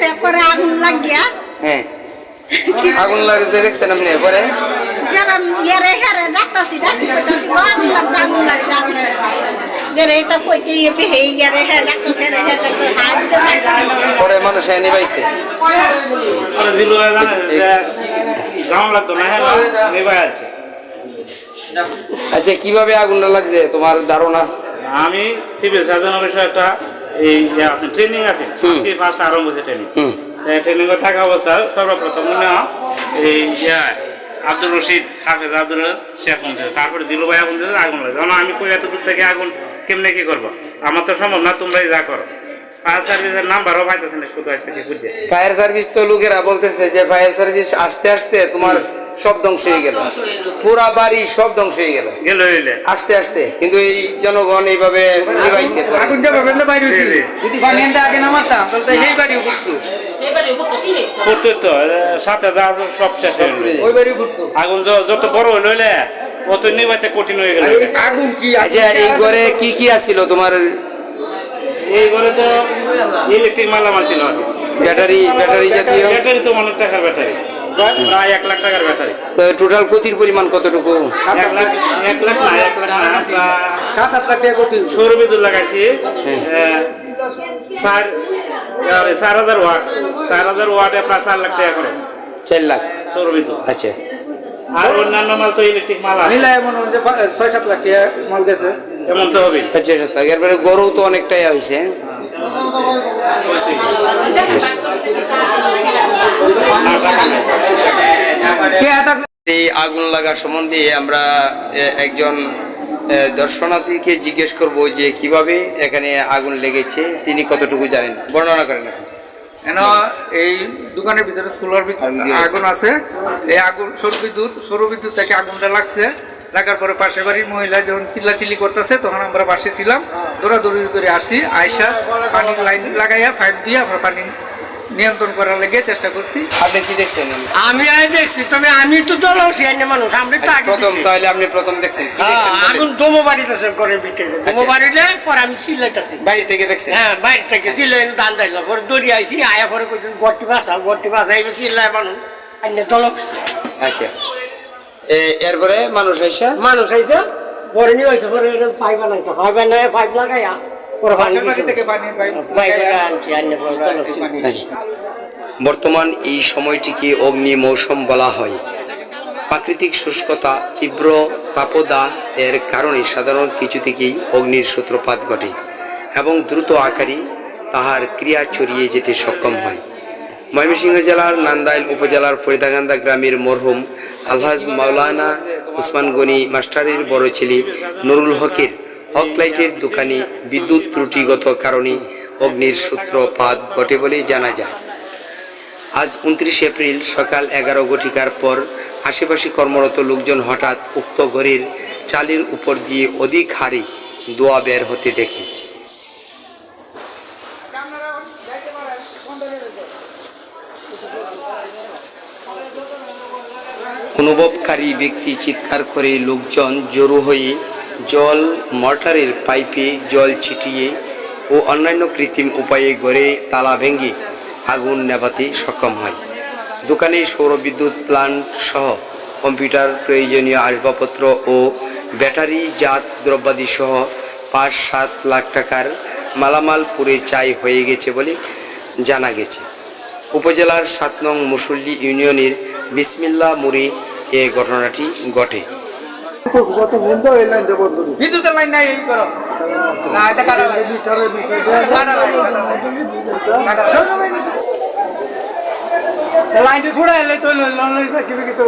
আছে পরে আগুন লাগিয়া। হ্যাঁ। আগুন লাগছে দেখছেন আপনি? পরে? পরে। মানুষ এনে পাইছে পরে জিলু ভাই যে গাম লাগতো না হ্যাঁ আচ্ছা কীভাবে আগুনটা লাগছে তোমার ধারণা? আমি সিভিল সার্জন অফিসে একটা এই ইয়ে আছে ট্রেনিং আছে। আজকে ফার্স্ট আরম্ভ হয়েছে ট্রেনিং ট্রেনিং থাকা অবস্থা সর্বপ্রথম এই আব্দুল রশিদ হাফেজ আব্দুল শেখ ফোন দিয়েছে। তারপরে দিলু ভাই ফোন আগুন লাগে। কারণ আমি কই এত দূর থেকে আগুন কেমনে কি করব? আমার তো সম্ভব না তোমরাই যা করো। ফায়ার সার্ভিসের নাম্বারও পাইতেছে না শুধু আজ থেকে বুঝে। ফায়ার সার্ভিস তো লোকেরা বলতেছে যে ফায়ার সার্ভিস আসতে আসতে তোমার সব ধ্বংস হয়ে গেল। পুরা বাড়ি সব ধ্বংস হয়ে গেল। গেল আস্তে আসতে আসতে। কিন্তু এই জনগণ এইভাবে নিভাইছে আগুন যাবে বেঁধে বাইরে। যদি পানি আগে না মারতাম তাহলে তো সেই বাড়ি ঘুরতো করতে তো সাথে যা সব শেষ হয়ে গেল। ওই বাড়ি ঘুরতো আগুন যত বড় হইল হইলে। অত নিবাইতে কঠিন হয়ে গেল। আগুন কি আচ্ছা এই ঘরে কি কি আছিল তোমার? এই ঘরে তো ইলেকট্রিক মালামাল ছিল। ব্যাটারি ব্যাটারি জাতীয়? ব্যাটারি তো অনেক টাকার ব্যাটারি। প্রায় এক লাখ টাকার ব্যাটারি। টোটাল ক্ষতির পরিমাণ কতটুকু? এক লাখ এক লাখ না এক লাখ সাত আট লাখ টাকা হইব। সৌর বিদ্যুৎ লাগাইছি। আহ, চার চার হাজার ওয়াট। চার হাজার ওয়াটে প্রায় চার লাখ টাকা খরচ। চার লাখ? সৌর বিদ্যুৎ আচ্ছা। আর অন্যান্য মাল তো ইলেকট্রিক মাল আছে। মিলায় মনে হয় ছয় সাত লাখ টাকা মাল গেছে। এমন তো হবে পঞ্চাশ শতক এরপরে গরু তো অনেকটাই হয়েছে। এই আগুন লাগা সম্বন্ধে আমরা একজন দর্শনার্থীকে জিজ্ঞেস করব যে কীভাবে এখানে আগুন লেগেছে তিনি কতটুকু জানেন? বর্ণনা করেন কেন এই দোকানের ভিতরে সোলার আগুন আছে। এই আগুন সৌর বিদ্যুৎ সৌর বিদ্যুৎ থেকে আগুনটা লাগছে। লাগার পরে পাশের বাড়ির মহিলা যখন চিল্লাচিল্লি করতেছে তখন আমরা পাশে ছিলাম। দৌড়াদৌড়ি করে আসি আয়সা পানি লাইন লাগাইয়া পাইপ দিয়ে আমরা পানি নিয়ন্ত্রণ করার লেগে চেষ্টা করছি। আপনি কি দেখছেন? আমি আই দেখছি তবে আমি তো দলছি অন্য মানুষ আমরা তো আগে প্রথম তাহলে আপনি প্রথম দেখছেন কি হ্যাঁ, দেখছেন বলেন? আগুন দমো বাড়িতেছে ঘরের ভিতরে দমো বাড়িলে পরে আমি চিল্লাইতেছি। বাইরে থেকে দেখছেন? হ্যাঁ বাইরে থেকে চিল্লাই দান দিলাম পরে দৌড়ি আইসি আয়া পরে কইছি গট্টি বাসা গট্টি বাসা এই চিল্লাই মানুষ অন্য দলক। আচ্ছা। এরপরে মানুষ এসে মানুষ আইছে পরে নিয়ে হয়েছে পরে পাইপ বানাইছে। পাইপ বানাই পাইপ লাগাইয়া বর্তমান এই সময়টিকে অগ্নি মৌসুম বলা হয়। প্রাকৃতিক শুষ্কতা তীব্র তাপদা এর কারণে সাধারণ কিছু থেকেই অগ্নির সূত্রপাত ঘটে এবং দ্রুত আকারে তাহার ক্রিয়া ছড়িয়ে যেতে সক্ষম হয়। ময়মনসিংহ জেলার নান্দাইল উপজেলার ফরিদাগান্দা গ্রামের মরহুম আলহাজ মাওলানা উসমান গনি মাস্টারের বড় ছেলে নুরুল হকের হক লাইটের দোকানে বিদ্যুৎ ত্রুটিগত কারণে অগ্নির সূত্রপাত ঘটে বলে জানা যায়। আজ উনত্রিশ এপ্রিল সকাল এগারো ঘটিকার পর আশেপাশে কর্মরত লোকজন হঠাৎ উক্ত ঘরের চালের উপর দিয়ে অধিক হারে দোয়া বের হতে দেখে। অনুভবকারী ব্যক্তি চিৎকার করে লোকজন জড়ো হয়ে জল মর্টারের পাইপে জল ছিটিয়ে ও অন্যান্য কৃত্রিম উপায়ে গড়ে তালা ভেঙে আগুন নেভাতে সক্ষম হয়। দোকানে সৌরবিদ্যুৎ প্লান্ট সহ কম্পিউটার প্রয়োজনীয় আসবাবপত্র ও ব্যাটারি জাত দ্রব্যাদি সহ পাঁচ সাত লাখ টাকার মালামাল পুড়ে চাই হয়ে গেছে বলে জানা গেছে। উপজেলার সাত নং মুসল্লি ইউনিয়নের বিসমিল্লা মুড়ি এ ঘটনাটি ঘটে বিদ্যুতের লাইন নাই করো না এটা কাটা লাইন থোড়া এলে তো লোন কীভাবে কি তো